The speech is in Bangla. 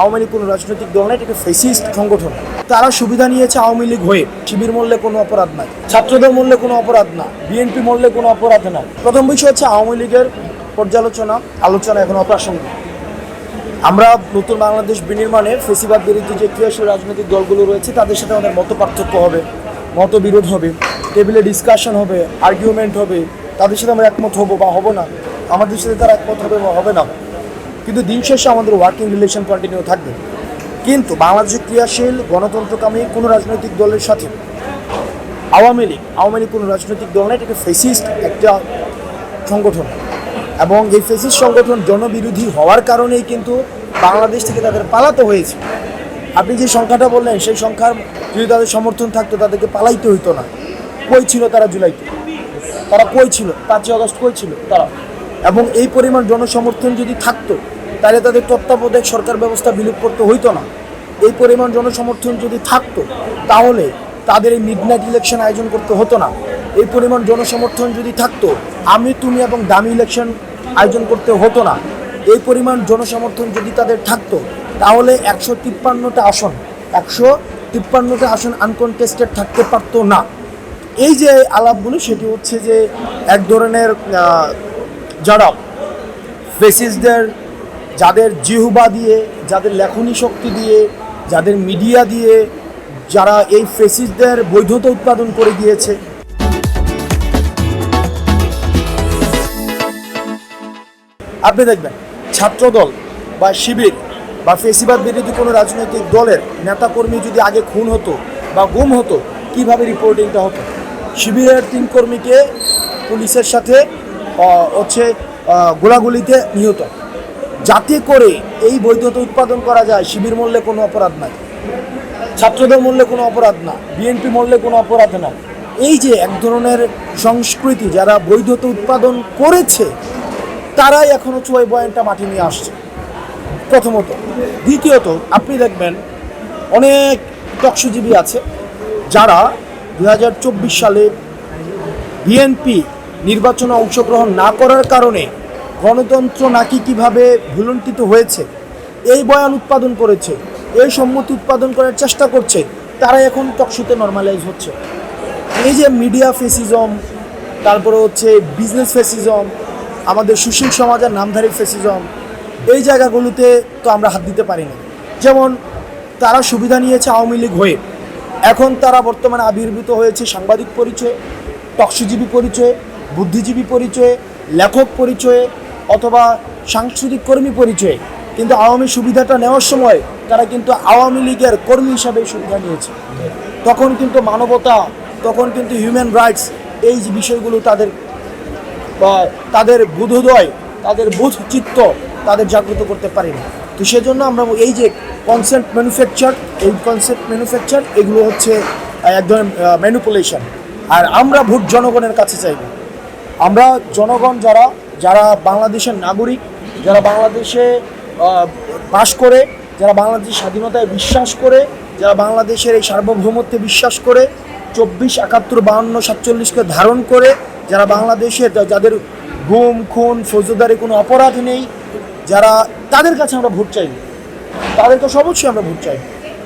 আওয়ামী লীগ কোনো রাজনৈতিক দল নয় এটা ফেসিস্ট সংগঠন। তারা সুবিধা নিয়েছে আওয়ামী লীগ হয়ে। শিবির মূল্যে কোনো অপরাধ নাই। ছাত্রদের মূল্যে কোনো অপরাধ না। বিএনপি মূল্যে কোনো অপরাধ নাই। প্রথম বিষয় হচ্ছে আওয়ামী লীগের পর্যালোচনা, আলোচনা এখন অপ্রাসঙ্গিক। আমরা নতুন বাংলাদেশ বিনির্মাণে ফেসিবাদ বিরোধী যে ক্রিয়াশীল রাজনৈতিক দলগুলো রয়েছে, তাদের সাথে আমাদের মত পার্থক্য হবে, মতবিরোধ হবে, টেবিলে ডিসকাশন হবে আর্গুমেন্ট হবে, তাদের সাথে আমরা একমত হব বা হব না। আমাদের সাথে তারা একমত হবে বা হবে না। কিন্তু দিন শেষে আমাদের ওয়ার্কিং রিলেশন কন্টিনিউ থাকবে। কিন্তু বাংলাদেশের ক্রিয়াশীল, গণতন্ত্রকামী কোনো রাজনৈতিক দলের সাথে আওয়ামী লীগ আওয়ামী লীগ কোনো রাজনৈতিক দল নয় এটা ফেসিস্ট একটা সংগঠন। এবং এই ফেসিস্ট সংগঠন জনবিরোধী হওয়ার কারণেই কিন্তু বাংলাদেশ থেকে তাদের পালাতে হয়েছে। আপনি যে সংখ্যাটা বললেন, সেই সংখ্যার যদি তাদের সমর্থন থাকতো, তাদেরকে পালাইতে হইতো না। কই ছিল তারা জুলাইতে? তারা কই ছিল? পাঁচই অগস্ট কই ছিল? তারা এবং এই পরিমাণ জনসমর্থন যদি থাকতো, তাহলে তাদের তত্ত্বাবধায়ক সরকার ব্যবস্থা বিলুপ করতে হইতো না। এই পরিমাণ জনসমর্থন যদি থাকতো, তাহলে তাদের এই মিডনাইট ইলেকশন আয়োজন করতে হতো না। এই পরিমাণ জনসমর্থন যদি থাকতো, আমি, তুমি এবং দামি ইলেকশন আয়োজন করতে হতো না। এই পরিমাণ জনসমর্থন যদি তাদের থাকতো, তাহলে একশো তিপ্পান্নটা আসন, একশো তিপ্পান্নটা আসন আনকনটেস্টেড থাকতে পারতো না। এই যে আলাপগুলো, সেটি হচ্ছে যে এক ধরনের যারা ফেসিসদের, যাদের জিহুবা দিয়ে, যাদের লেখনী শক্তি দিয়ে, যাদের মিডিয়া দিয়ে, যারা এই ফেসিসদের বৈধতা উৎপাদন করে গিয়েছে আপনি দেখবেন, ছাত্রদল বা শিবির বা ফেসিবাদ বিরোধী কোনো রাজনৈতিক দলের নেতাকর্মী যদি আগে খুন হতো বা গুম হতো, কীভাবে রিপোর্টিংটা হতো? শিবিরের তিন কর্মীকে পুলিশের সাথে হচ্ছে গোলাগুলিতে নিহত। যাতে করে এই বৈধতা উৎপাদন করা যায়, শিবির মূল্যে কোনো অপরাধ নাই। ছাত্রদের মূল্যে কোনো অপরাধ না। বিএনপি মূল্যে কোনো অপরাধ না। এই যে এক ধরনের সংস্কৃতি যারা বৈধতা উৎপাদন করেছে, তারাই এখনও চুয়াই বয়ানটা মাটি নিয়ে আসছে। প্রথমত। দ্বিতীয়ত, আপনি দেখবেন অনেক টকসুজীবী আছে যারা দু হাজার চব্বিশ সালে বিএনপি নির্বাচনে অংশগ্রহণ না করার কারণে গণতন্ত্র নাকি কীভাবে ভুলণ্ঠিত হয়েছে, এই বয়ান উৎপাদন করেছে, এই সম্মতি উৎপাদন করার চেষ্টা করছে তারা এখন টকশুতে নর্মালাইজ হচ্ছে। এই যে মিডিয়া ফেসিজম তারপরে হচ্ছে বিজনেস ফেসিজম আমাদের সুশীল সমাজের নামধারী ফেসিজম এই জায়গাগুলোতে তো আমরা হাত দিতে পারি না যেমন তারা সুবিধা নিয়েছে আওয়ামী লীগ হয়ে, এখন তারা বর্তমানে আবির্ভূত হয়েছে সাংবাদিক পরিচয় টকসুজীবী পরিচয়ে বুদ্ধিজীবী পরিচয়ে, লেখক পরিচয়ে অথবা সাংস্কৃতিক কর্মী পরিচয়ে কিন্তু আওয়ামী সুবিধাটা নেওয়ার সময় তারা কিন্তু আওয়ামী লীগের কর্মী হিসাবে সুবিধা নিয়েছে। তখন কিন্তু মানবতা, তখন কিন্তু হিউম্যান রাইটস এই যে বিষয়গুলো তাদের, বা তাদের বোধোদয়, তাদের বোধ চিত্ত তাদের জাগ্রত করতে পারেনি। তো সেজন্য আমরা এই যে কনসেপ্ট ম্যানুফ্যাকচার এই কনসেপ্ট ম্যানুফ্যাকচার এগুলো হচ্ছে এক ধরনের ম্যানুপুলেশন আর আমরা ভোট জনগণের কাছে চাইব। আমরা জনগণ যারা যারা বাংলাদেশের নাগরিক, যারা বাংলাদেশে বাস করে, যারা বাংলাদেশের স্বাধীনতায় বিশ্বাস করে, যারা বাংলাদেশের এই সার্বভৌমত্বে বিশ্বাস করে, চব্বিশ, একাত্তর, বাহান্ন, সাতচল্লিশকে ধারণ করে, যারা বাংলাদেশে যাদের গুম, খুন, ফৌজদারি কোনো অপরাধ নেই, যারা তাদের কাছে আমরা ভোট চাই তাদের কাছে অবশ্যই আমরা ভোট চাই